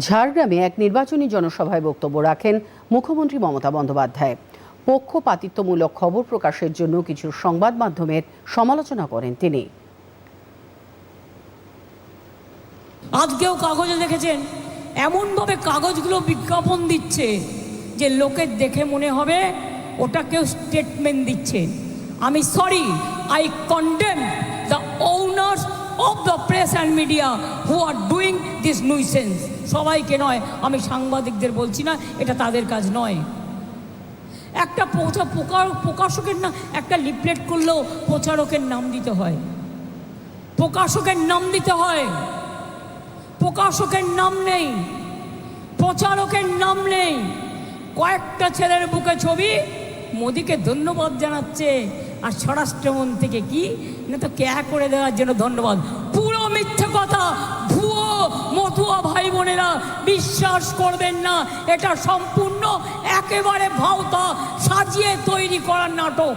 ঝাড়গ্রামে এক নির্বাচনী জনসভায় বক্তব্য রাখেন মুখ্যমন্ত্রী মমতা বন্দ্যোপাধ্যায়। পক্ষপাতিত্বমূলক খবর প্রকাশের জন্য কিছু সংবাদ মাধ্যমের সমালোচনা করেন তিনি। আজকেও কাগজে দেখেছেন, এমনভাবে কাগজগুলো বিজ্ঞাপন দিচ্ছে যে লোকের দেখে মনে হবে ওটা কেউ স্টেটমেন্ট দিচ্ছে। আমি sorry I condemn and media who are doing this nuisance সবাইকে নয়, আমি সাংবাদিকদের বলছি না, এটা তাদের কাজ নয়। একটা প্রকাশকের না, একটা লিফলেট করলেও প্রচারকের নাম দিতে হয়। প্রকাশকের নাম দিতে হয়। প্রকাশকের নাম নেই। প্রচারকের নাম নেই। কয়েকটা ছেলের বুকে ছবি মোদিকে ধন্যবাদ জানাচ্ছে। আর স্বরাষ্ট্রমন্ত্রীকে কি? না তো ক্যা করে দেওয়ার জন্য ধন্যবাদ? মিথ্যে কথা। ভুয়ো মতুয়া ভাই বোনেরা, বিশ্বাস করবেন না, এটা সম্পূর্ণ একেবারে ভাওতা সাজিয়ে তৈরি করার নাটক।